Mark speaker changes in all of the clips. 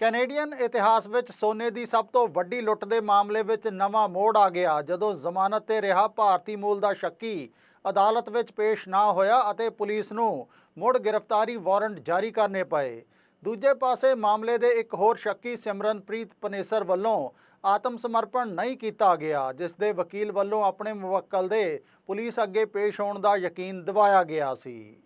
Speaker 1: Canadian ਇਤਿਹਾਸ ਵਿੱਚ ਸੋਨੇ ਦੀ ਸਭ ਤੋਂ ਵੱਡੀ ਲੁੱਟ ਦੇ ਮਾਮਲੇ ਵਿੱਚ ਨਵਾਂ ਮੋੜ ਆ ਗਿਆ। ਜਦੋਂ ਜ਼ਮਾਨਤ ਤੇ ਰਿਹਾ ਭਾਰਤੀ ਮੂਲ ਦਾ ਸ਼ੱਕੀ, ਅਦਾਲਤ ਵਿੱਚ ਪੇਸ਼ ਨਾ ਹੋਇਆ ਅਤੇ ਪੁਲਿਸ ਨੂੰ ਮੁੜ ਗ੍ਰਿਫਤਾਰੀ ਵਾਰੰਟ ਜਾਰੀ ਕਰਨੇ ਪਏ। ਦੂਜੇ ਪਾਸੇ ਮਾਮਲੇ ਦੇ ਇੱਕ ਹੋਰ ਸ਼ੱਕੀ ਸਿਮਰਨਪ੍ਰੀਤ ਪਨੇਸਰ ਵੱਲੋਂ ਆਤਮ ਸਮਰਪਣ ਨਹੀਂ ਕੀਤਾ ਗਿਆ, ਜਿਸ ਦੇ ਵਕੀਲ ਵੱਲੋਂ ਆਪਣੇ ਮੁਵੱਕਲ ਦੇ ਪੁਲਿਸ ਅੱਗੇ ਪੇਸ਼ ਹੋਣ ਦਾ ਯਕੀਨ ਦਿਵਾਇਆ ਗਿਆ ਸੀ।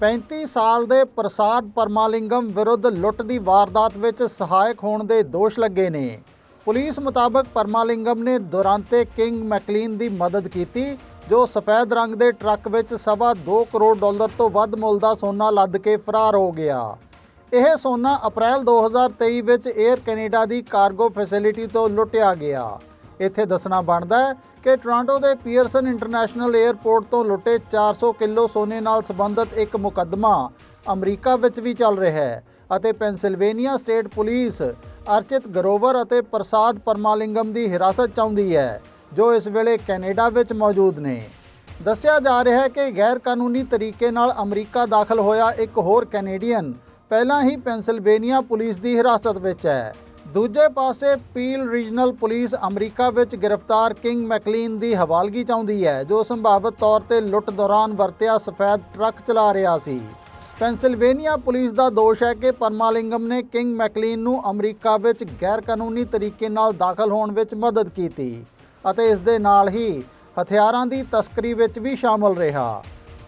Speaker 1: 35 ਸਾਲ ਦੇ ਪ੍ਰਸਾਦ ਪਰਮਾਲਿੰਗਮ ਵਿਰੁੱਧ ਲੁੱਟ ਦੀ ਵਾਰਦਾਤ ਵਿੱਚ ਸਹਾਇਕ ਹੋਣ ਦੇ ਦੋਸ਼ ਲੱਗੇ ਨੇ। ਪੁਲਿਸ ਮੁਤਾਬਕ ਪਰਮਾਲਿੰਗਮ ਨੇ ਦੁਰਾਂਤੇ ਕਿੰਗ ਮੈਕਲੀਨ ਦੀ ਮਦਦ ਕੀਤੀ, ਜੋ ਸਫੈਦ ਰੰਗ ਦੇ ਟਰੱਕ ਵਿੱਚ ਸਵਾ 2 ਕਰੋੜ ਡਾਲਰ ਤੋਂ ਵੱਧ ਮੁੱਲ ਦਾ ਸੋਨਾ ਲੱਦ ਕੇ ਫਰਾਰ ਹੋ ਗਿਆ। ਇਹ ਸੋਨਾ ਅਪ੍ਰੈਲ 2023 ਵਿੱਚ 에ਅਰ ਕੈਨੇਡਾ ਦੀ ਕਾਰਗੋ ਫੈਸਿਲਿਟੀ ਤੋਂ ਲੁੱਟਿਆ ਗਿਆ। ਇੱਥੇ ਦੱਸਣਾ ਬਣਦਾ ਹੈ ਕਿ ਟੋਰਾਂਟੋ ਦੇ ਪੀਅਰਸਨ ਇੰਟਰਨੈਸ਼ਨਲ 에ਅਰਪੋਰਟ ਤੋਂ ਲੁੱਟੇ 400 ਕਿਲੋ ਸੋਨੇ ਨਾਲ ਸੰਬੰਧਿਤ ਇੱਕ ਮੁਕੱਦਮਾ ਅਮਰੀਕਾ ਵਿੱਚ ਵੀ ਚੱਲ ਰਿਹਾ ਹੈ ਅਤੇ Pennsylvania State Police Archit Grover ਅਤੇ ਪ੍ਰਸਾਦ ਪਰਮਾਲਿੰਗਮ ਦੀ ਹਿਰਾਸਤ ਚਾਹੁੰਦੀ ਹੈ, ਜੋ ਇਸ ਵੇਲੇ ਕੈਨੇਡਾ ਵਿੱਚ ਮੌਜੂਦ ਨੇ। ਦੱਸਿਆ ਜਾ ਰਿਹਾ ਹੈ ਕਿ ਗੈਰ ਕਾਨੂੰਨੀ ਤਰੀਕੇ ਨਾਲ ਅਮਰੀਕਾ ਦਾਖਲ ਹੋਇਆ ਇੱਕ ਹੋਰ ਕੈਨੇਡੀਅਨ ਪਹਿਲਾਂ ਹੀ ਪੈਨਸਿਲਵੇਨੀਆ ਪੁਲਿਸ ਦੀ ਹਿਰਾਸਤ ਵਿੱਚ ਹੈ। ਦੂਜੇ ਪਾਸੇ ਪੀਲ ਰੀਜਨਲ ਪੁਲਿਸ ਅਮਰੀਕਾ ਵਿੱਚ ਗ੍ਰਿਫਤਾਰ ਕਿੰਗ ਮੈਕਲੀਨ ਦੀ ਹਵਾਲਗੀ ਚਾਹੁੰਦੀ ਹੈ, ਜੋ ਸੰਭਾਵਿਤ ਤੌਰ ਤੇ ਲੁੱਟ ਦੌਰਾਨ ਵਰਤਿਆ ਸਫੈਦ ਟਰੱਕ ਚਲਾ ਰਿਹਾ ਸੀ। ਪੈਨਸਿਲਵੇਨੀਆ ਪੁਲਿਸ ਦਾ ਦੋਸ਼ ਹੈ ਕਿ ਪਰਮਾਲਿੰਗਮ ਨੇ ਕਿੰਗ ਮੈਕਲੀਨ ਨੂੰ ਅਮਰੀਕਾ ਵਿੱਚ ਗੈਰ ਕਾਨੂੰਨੀ ਤਰੀਕੇ ਨਾਲ ਦਾਖਲ ਹੋਣ ਵਿੱਚ ਮਦਦ ਕੀਤੀ ਅਤੇ ਇਸ ਦੇ ਨਾਲ ਹੀ ਹਥਿਆਰਾਂ ਦੀ ਤਸਕਰੀ ਵਿੱਚ ਵੀ ਸ਼ਾਮਲ ਰਿਹਾ।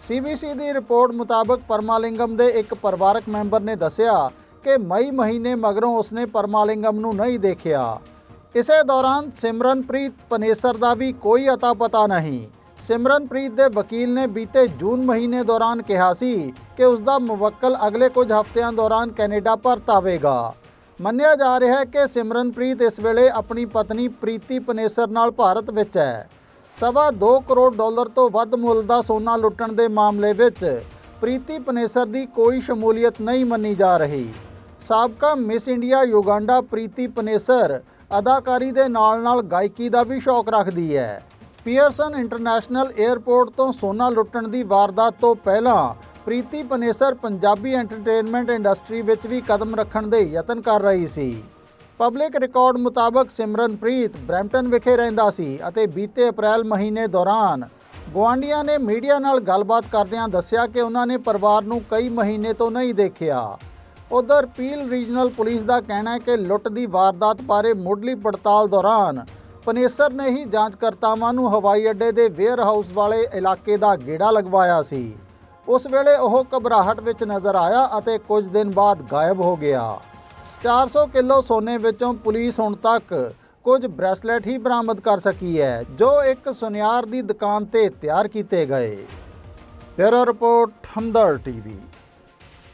Speaker 1: ਸੀਬੀਸੀ ਦੀ ਰਿਪੋਰਟ ਮੁਤਾਬਕ ਪਰਮਾਲਿੰਗਮ ਦੇ ਇੱਕ ਪਰਿਵਾਰਕ ਮੈਂਬਰ ਨੇ ਦੱਸਿਆ ਕਿ ਮਈ ਮਹੀਨੇ ਮਗਰੋਂ ਉਸਨੇ ਪਰਮਾਲਿੰਗਮ ਨੂੰ ਨਹੀਂ ਦੇਖਿਆ। ਇਸੇ ਦੌਰਾਨ ਸਿਮਰਨਪ੍ਰੀਤ ਪਨੇਸਰ ਦਾ ਵੀ ਕੋਈ ਅਤਾ ਪਤਾ ਨਹੀਂ। ਸਿਮਰਨਪ੍ਰੀਤ ਦੇ ਵਕੀਲ ਨੇ ਬੀਤੇ ਜੂਨ ਮਹੀਨੇ ਦੌਰਾਨ ਕਿਹਾ ਸੀ ਕਿ ਉਸ ਦਾ ਮੁਵੱਕਲ ਅਗਲੇ ਕੁਝ ਹਫ਼ਤਿਆਂ ਦੌਰਾਨ ਕੈਨੇਡਾ ਪਰਤ ਆਵੇਗਾ। ਮੰਨਿਆ ਜਾ ਰਿਹਾ ਹੈ ਕਿ ਸਿਮਰਨਪ੍ਰੀਤ ਇਸ ਵੇਲੇ ਆਪਣੀ ਪਤਨੀ ਪ੍ਰੀਤੀ ਪਨੇਸਰ ਨਾਲ ਭਾਰਤ ਵਿੱਚ ਹੈ। ਸਵਾ 2 ਕਰੋੜ ਡਾਲਰ ਤੋਂ ਵੱਧ ਮੁੱਲ ਦਾ ਸੋਨਾ ਲੁੱਟਣ ਦੇ ਮਾਮਲੇ ਵਿੱਚ ਪ੍ਰੀਤੀ ਪਨੇਸਰ ਦੀ ਕੋਈ ਸ਼ਮੂਲੀਅਤ ਨਹੀਂ ਮੰਨੀ ਜਾ ਰਹੀ। ਸਾਬਕਾ Miss India Uganda Preeti Panesar ਅਦਾਕਾਰੀ ਦੇ ਨਾਲ-ਨਾਲ ਗਾਇਕੀ ਦਾ ਵੀ ਸ਼ੌਕ ਰੱਖਦੀ ਹੈ। ਪੀਅਰਸਨ ਇੰਟਰਨੈਸ਼ਨਲ 에ਅਰਪੋਰਟ ਤੋਂ ਸੋਨਾ ਲੁੱਟਣ ਦੀ ਵਾਰਦਾਤ ਤੋਂ ਪਹਿਲਾਂ ਪ੍ਰੀਤੀ ਪਨੇਸਰ ਪੰਜਾਬੀ ਐਂਟਰਟੇਨਮੈਂਟ ਇੰਡਸਟਰੀ ਵਿੱਚ ਵੀ ਕਦਮ ਰੱਖਣ ਦੇ ਯਤਨ ਕਰ ਰਹੀ ਸੀ। ਪਬਲਿਕ ਰਿਕਾਰਡ ਮੁਤਾਬਕ ਸਿਮਰਨਪ੍ਰੀਤ ਬ੍ਰੈਂਪਟਨ ਵਿਖੇ ਰਹਿੰਦਾ ਸੀ ਅਤੇ ਬੀਤੇ ਅਪ੍ਰੈਲ ਮਹੀਨੇ ਦੌਰਾਨ ਗੁਆਂਢੀਆਂ ਨੇ ਮੀਡੀਆ ਨਾਲ ਗੱਲਬਾਤ ਕਰਦਿਆਂ ਦੱਸਿਆ ਕਿ ਉਹਨਾਂ ਨੇ ਪਰਿਵਾਰ ਨੂੰ ਕਈ ਮਹੀਨੇ ਤੋਂ ਨਹੀਂ ਦੇਖਿਆ। ਉਧਰ ਪੀਲ ਰੀਜਨਲ ਪੁਲਿਸ ਦਾ ਕਹਿਣਾ ਹੈ ਕਿ ਲੁੱਟ ਦੀ ਵਾਰਦਾਤ ਬਾਰੇ ਮੁੱਢਲੀ ਪੜਤਾਲ ਦੌਰਾਨ ਪਨੇਸਰ ਨੇ ਹੀ ਜਾਂਚਕਰਤਾਵਾਂ ਨੂੰ ਹਵਾਈ ਅੱਡੇ ਦੇ ਵੇਅਰ ਹਾਊਸ ਵਾਲੇ ਇਲਾਕੇ ਦਾ ਗੇੜਾ ਲਗਵਾਇਆ ਸੀ। ਉਸ ਵੇਲੇ ਉਹ ਘਬਰਾਹਟ ਵਿੱਚ ਨਜ਼ਰ ਆਇਆ ਅਤੇ ਕੁਝ ਦਿਨ ਬਾਅਦ ਗਾਇਬ ਹੋ ਗਿਆ। 400 ਕਿਲੋ ਸੋਨੇ ਵਿੱਚੋਂ ਪੁਲਿਸ ਹੁਣ ਤੱਕ ਕੁਝ ਬ੍ਰੈਸਲੈਟ ਹੀ ਬਰਾਮਦ ਕਰ ਸਕੀ ਹੈ, ਜੋ ਇੱਕ ਸੁਨਿਆਰ ਦੀ ਦੁਕਾਨ ਤੇ ਤਿਆਰ ਕੀਤੇ ਗਏ। Bureau report Hamdard TV.